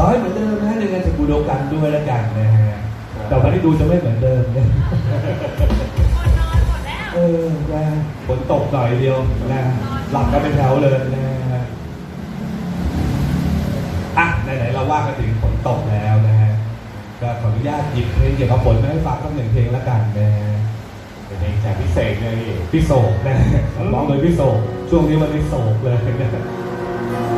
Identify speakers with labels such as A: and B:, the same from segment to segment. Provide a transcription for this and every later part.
A: ขอให้เหมือนเดิมนะในงานสกูเดีกันด้วยแล้วกันนะฮะแต่วันนี้ดูจะไม่เหมือนเดิมเนอนหมดแล้วเออนะฝนตกหน่อยเดียวนะหลับกันเป็นแถวเลยนะอะไหนๆเราว่ากันถึงฝนตกแล้วนะฮะก็ขออนุญาตหยิบเพลงเกี่ยวกับฝนมาให้ฟังกันหนึ่งเพลงละกันนะ
B: เป็นเพลงจากพิเศษเลยพี่
A: โศกนะร้องโดยพี่โศกช่วงนี้วันนี้โศกเลยนะ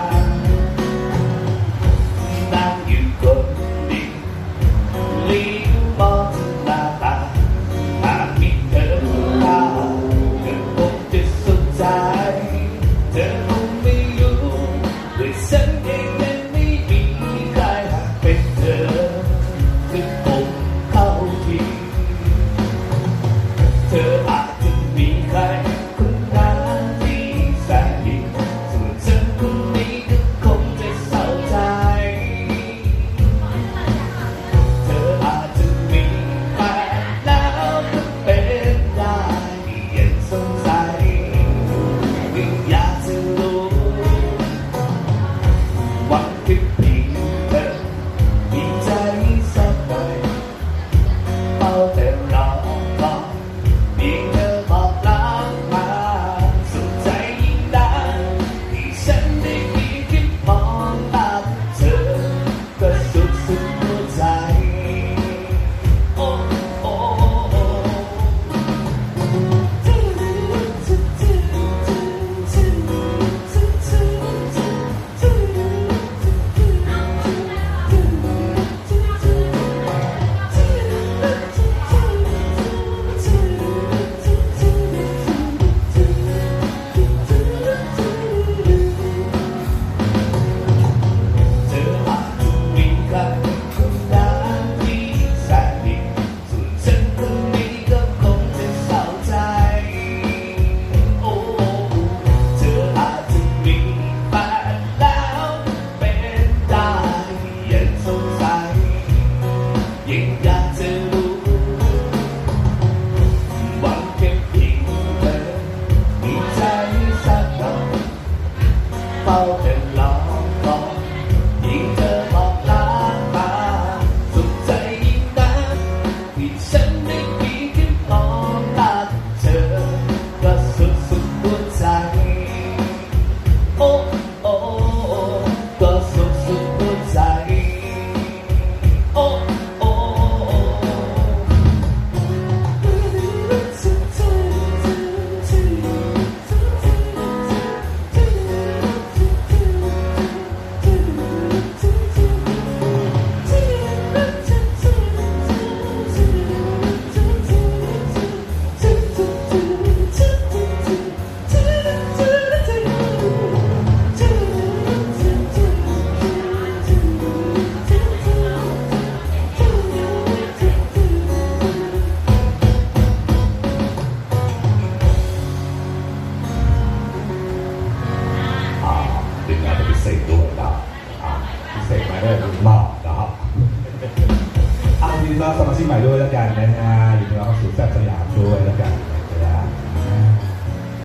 C: sending 天狼。 ต้อนรัสมาชิกใหม่ด้วยแล้วกันนะฮะอยู่ในเราสู่แซ่บส
B: ยามด้
A: วยแล้วกัน